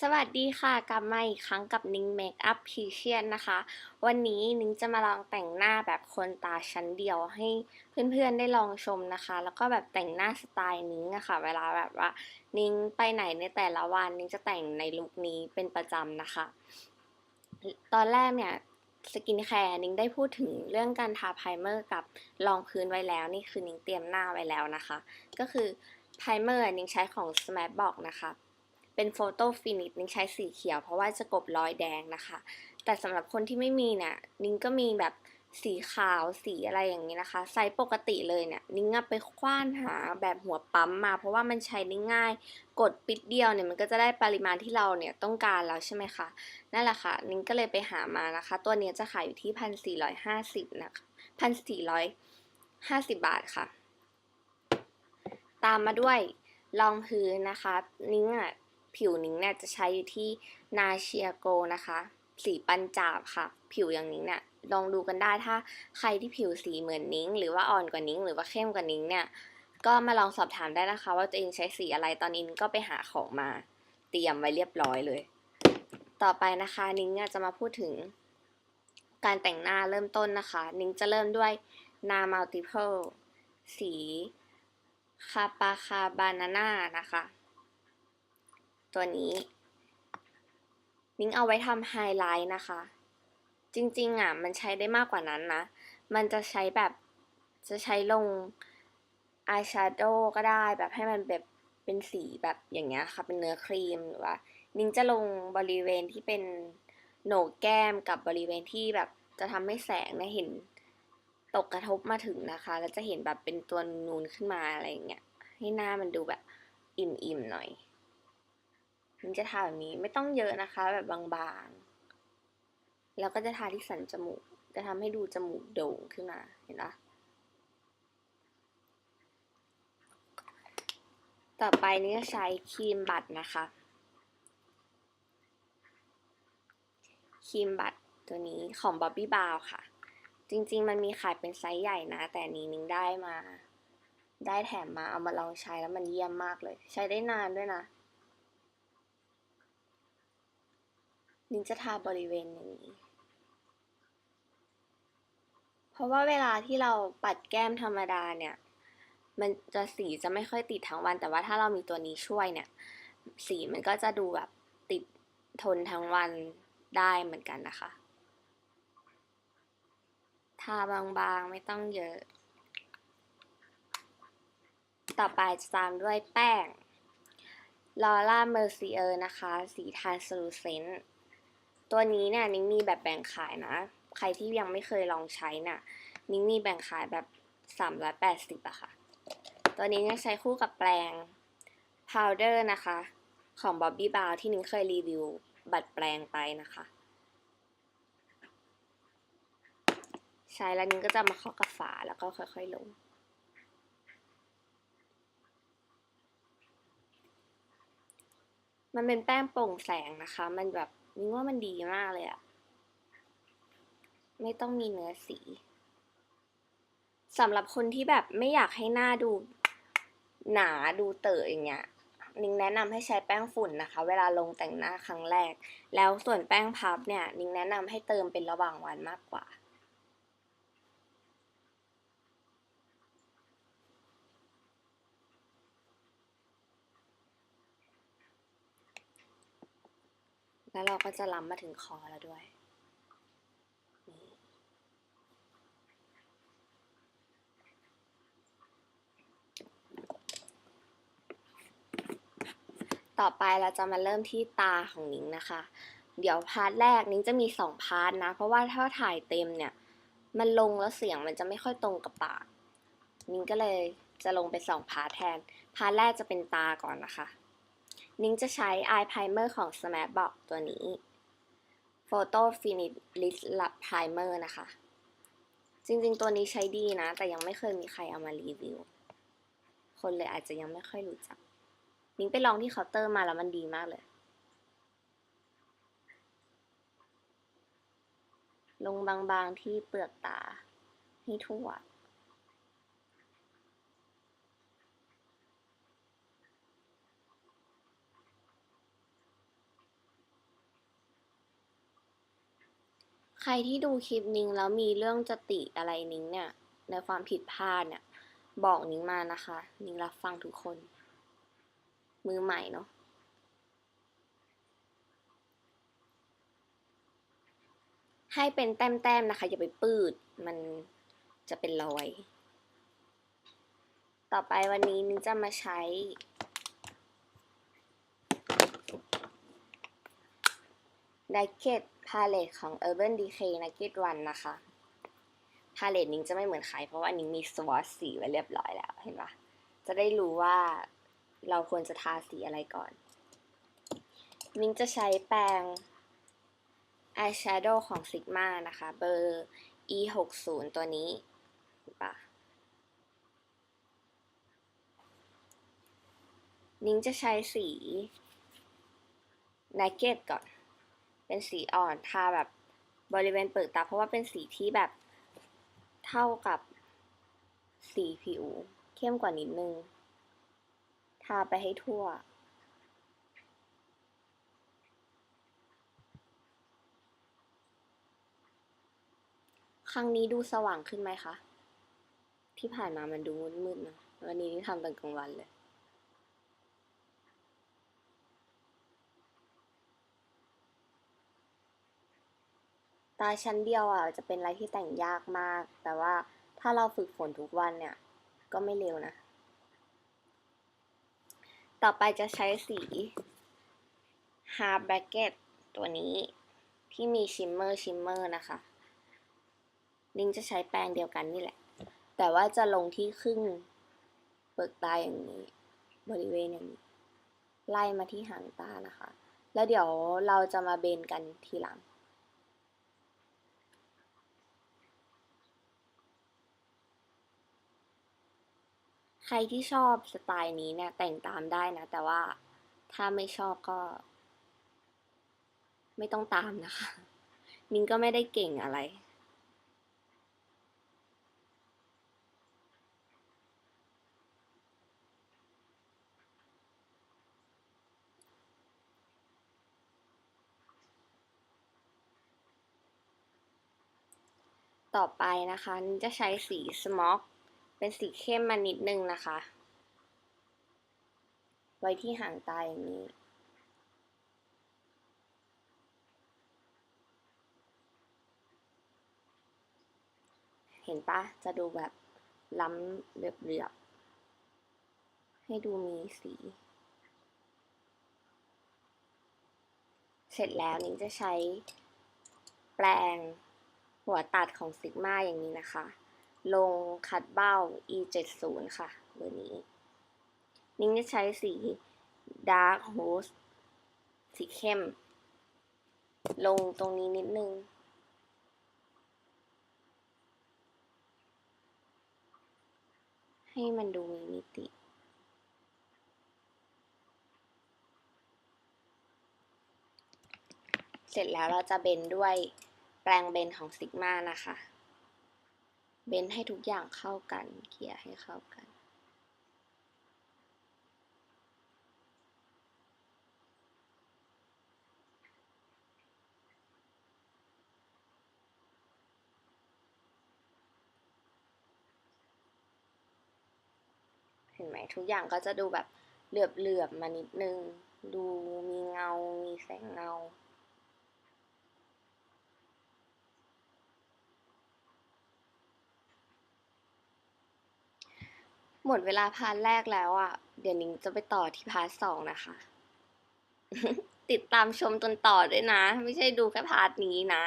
สวัสดีค่ะกลับมาอีกครั้งกับนิ้งเมคอัพพีเชียนนะคะ วันนี้นิ้งจะมาลองแต่งหน้าแบบคนตาชั้นเดียวให้เพื่อนๆได้ลองชมนะคะ แล้วก็แบบแต่งหน้าสไตล์นิ้งอะค่ะ เวลาแบบว่า นิ้งไปไหนในแต่ละวันนิ้งจะแต่งในลุคนี้เป็นประจำนะคะ ตอนแรกเนี่ยสกินแคร์นิ้งได้พูดถึงเรื่องการทาไพรเมอร์กับรองพื้นไว้แล้ว นี่คือนิ้งเตรียมหน้าไว้แล้วนะคะ ก็คือไพรเมอร์นิ้งใช้ของ Smashbox นะคะ เป็นโฟโต้ฟินิชนิ้งใช้สีเขียว เพราะว่าจะกบรอยแดงนะคะ แต่สำหรับคนที่ไม่มีเนี่ยนิ้งก็มีแบบสีขาวสีอะไรอย่างนี้นะคะ ไซส์ปกติเลยเนี่ยนิ้งไปคว้านหาแบบหัวปั๊มมา เพราะว่ามันใช้ได้ง่าย กดปิดเดียวเนี่ยมันก็จะได้ปริมาณที่เราเนี่ยต้องการแล้วใช่ไหมคะนั่นแหละค่ะ นิ้งก็เลยไปหามานะคะ ตัวนี้จะขายอยู่ที่พันสี่ร้อยห้าสิบนะคะพันสี่ร้อยห้าสิบบาทค่ะ ตามมาด้วยรองพื้นนะคะ นิ้งอะ ผิวนิ้งเนี่ยจะใช้อยู่ที่นาเชียโกนะคะ สีปันจาบค่ะ ผิวอย่างนิ้งเนี่ยลองดูกันได้ถ้าใครที่ผิวสีเหมือนนิ้ง หรือว่าอ่อนกว่านิ้ง หรือว่าเข้มกว่านิ้งเนี่ยก็มาลองสอบถามได้นะคะ ว่าตัวเองใช้สีอะไรตอนนี้ก็ไปหาของมา เตรียมไว้เรียบร้อยเลย ต่อไปนะคะนิ้งเนี่ยจะมาพูดถึง การแต่งหน้าเริ่มต้นนะคะ นิ้งจะเริ่มด้วยนา multiple สีคาปาคาบานาน่านะคะ ตัวนี้นิ้งเอาไว้ทำไฮไลท์นะคะ จริงๆอะมันใช้ได้มากกว่านั้นนะ มันจะใช้แบบจะใช้ลงอายแชโดว์ก็ได้แบบให้มันแบบเป็นสีแบบอย่างเงี้ยค่ะ เป็นเนื้อครีมหรือว่า นิ้งจะลงบริเวณที่เป็นโหนกแก้มกับบริเวณที่แบบจะทำให้แสงเนี่ยเห็นตกกระทบมาถึงนะคะ แล้วจะเห็นแบบเป็นตัวนูนขึ้นมาอะไรอย่างเงี้ยให้หน้ามันดูแบบอิ่มๆหน่อย นิ้งจะทาแบบนี้ไม่ต้องเยอะนะคะ แบบบางๆ แล้วก็จะทาที่สันจมูก จะทำให้ดูจมูกโด่งขึ้นมา เห็นปะต่อไปนี่จะใช้ครีมบัตรนะคะ ครีมบัตรตัวนี้ของ Bobbi Brown ค่ะ จริงๆ มันมีขายเป็นไซส์ใหญ่นะ แต่นี้นิ้งได้มา ได้แถมมาเอามาลองใช้แล้วมันเยี่ยมมากเลย ใช้ได้นานด้วยนะ นิ้งจะทาบริเวณนี้ เพราะว่าเวลาที่เราปัดแก้มธรรมดาเนี่ย มันจะสีจะไม่ค่อยติดทั้งวัน แต่ว่าถ้าเรามีตัวนี้ช่วยเนี่ย สีมันก็จะดูแบบติดทนทั้งวันได้เหมือนกันนะคะ ทาบางๆไม่ต้องเยอะ ต่อไปจะตามด้วยแป้ง Laura Mercier นะคะ สี translucent ตัวนี้เนี่ยนิ้งมีแบบแบ่งขายนะ ใครที่ยังไม่เคยลองใช้น่ะนิ้งมีแบ่งขายแบบ380อะค่ะ ตัวนี้นใช้คู่กับแปรง powder นะคะ ของ Bobbi Brown ที่นิ้งเคยรีวิวบัตรแปลงไปนะคะ ใช้แล้วนิ้งก็จะมาเคาะกับฝาแล้วก็ค่อยๆลงมันเป็นแป้งโปร่งแสงนะคะ มันแบบ นิ้งว่ามันดีมากเลยอะไม่ต้องมีเนื้อสีสำหรับคนที่แบบไม่อยากให้หน้าดูหนาดูเต๋ออย่างเงี้ยนิ้งแนะนำให้ใช้แป้งฝุ่นนะคะ เวลาลงแต่งหน้าครั้งแรก แล้วส่วนแป้งพับเนี่ยนิ้งแนะนำให้เติมเป็นระหว่างวันมากกว่า แล้วเราก็จะล้ำมาถึงคอแล้วด้วย ต่อไปเราจะมาเริ่มที่ตาของนิ้งนะคะ เดี๋ยวพาร์ทแรกนิ้งจะมีสองพาร์ทนะ เพราะว่าถ้าถ่ายเต็มเนี่ย มันลงแล้วเสียงมันจะไม่ค่อยตรงกับปาก นิ้งก็เลยจะลงเป็นสองพาร์ทแทน พาร์ทแรกจะเป็นตาก่อนนะคะ นิ้งจะใช้ Eye Primer ของ Smashbox ตัวนี้ Photo Finish Lip Primer นะคะ จริงๆ ตัวนี้ใช้ดีนะ แต่ยังไม่เคยมีใครเอามารีวิว คนเลยอาจจะยังไม่ค่อยรู้จัก นิ้งไปลองที่เคาน์เตอร์มาแล้วมันดีมากเลย ลงบางๆที่เปลือกตาให้ทั่ว ใครที่ดูคลิปนิ้งแล้วมีเรื่องจะติอะไรนิ้งเนี่ย ในความผิดพลาดเนี่ย บอกนิ้งมานะคะ นิ้งรับฟังทุกคน มือใหม่เนาะให้เป็นแต้มๆนะคะ อย่าไปปืดมันจะเป็นรอย ต่อไปวันนี้นิ้งจะมาใช้ Naked Palette ของ Urban Decay Naked One นะคะ พาเลตนิ้งจะไม่เหมือนใคร เพราะว่านิ้งมีสวอตสีไว้เรียบร้อยแล้ว เห็นปะจะได้รู้ว่าเราควรจะทาสีอะไรก่อน นิ้งจะใช้แปรง eyeshadow ของ Sigma นะคะ เบอร์ e 6 0ตัวนี้เห็นปะนิ้งจะใช้สี Naked ก่อน เป็นสีอ่อนทาแบบบริเวณเปลือกตาเพราะว่าเป็นสีที่แบบเท่ากับสีผิว เข้มกว่านิดนึง ทาไปให้ทั่ว ครั้งนี้ดูสว่างขึ้นไหมคะ ที่ผ่านมามันดูมืดๆนะวันนี้นี่ทำตอนกลางวันเลย ตาชั้นเดียวอะจะเป็นอะไรที่แต่งยากมาก แต่ว่าถ้าเราฝึกฝนทุกวันเนี่ย ก็ไม่เร็วนะ ต่อไปจะใช้สี Hard Bracket ตัวนี้ที่มีชิมเมอร์ชิมเมอร์นะคะ ลิงจะใช้แปรงเดียวกันนี่แหละ แต่ว่าจะลงที่ครึ่งเปลือกตาอย่างนี้ บริเวณอย่างนี้ ไล่มาที่หางตานะคะ แล้วเดี๋ยวเราจะมาเบนกันทีหลัง รที่ชอบสไตล์นี้เนี่ย แต่งตามได้นะ แต่ว่าถ้าไม่ชอบก็ ไม่ต้องตามนะคะ นิ้งก็ไม่ได้เก่งอะไรต่อไปนะคะจะใช้สีสม็อก เป็นสีเข้มมานิดนึงนะคะ ไว้ที่หางตาอย่างนี้ เห็นปะจะดูแบบล้ำเหลือบๆ ให้ดูมีสี เสร็จแล้วนิ้งจะใช้แปรงหัวตัดของซิกมาอย่างนี้นะคะ ลงคัดเบ้า e 7 0ค่ะ เบอร์นี้ นิ้งจะใช้สี dark rose สีเข้ม ลงตรงนี้นิดนึงให้มันดูมีมิติ เสร็จแล้วเราจะเบนด้วยแปรงเบนของซิกมานะคะ เบนให้ทุกอย่างเข้ากัน เกลี่ยให้เข้ากันเห็นไหมทุกอย่างก็จะดูแบบเหลือบๆมานิดนึง ดูมีเงา มีแสงเงา หมดเวลาพาร์ทแรกแล้วอะ่ะ เดี๋ยวนิ้งจะไปต่อที่พาร์ทสองนะคะ ติดตามชมจนต่อด้วยนะ ไม่ใช่ดูแค่พาร์ทนี้นะ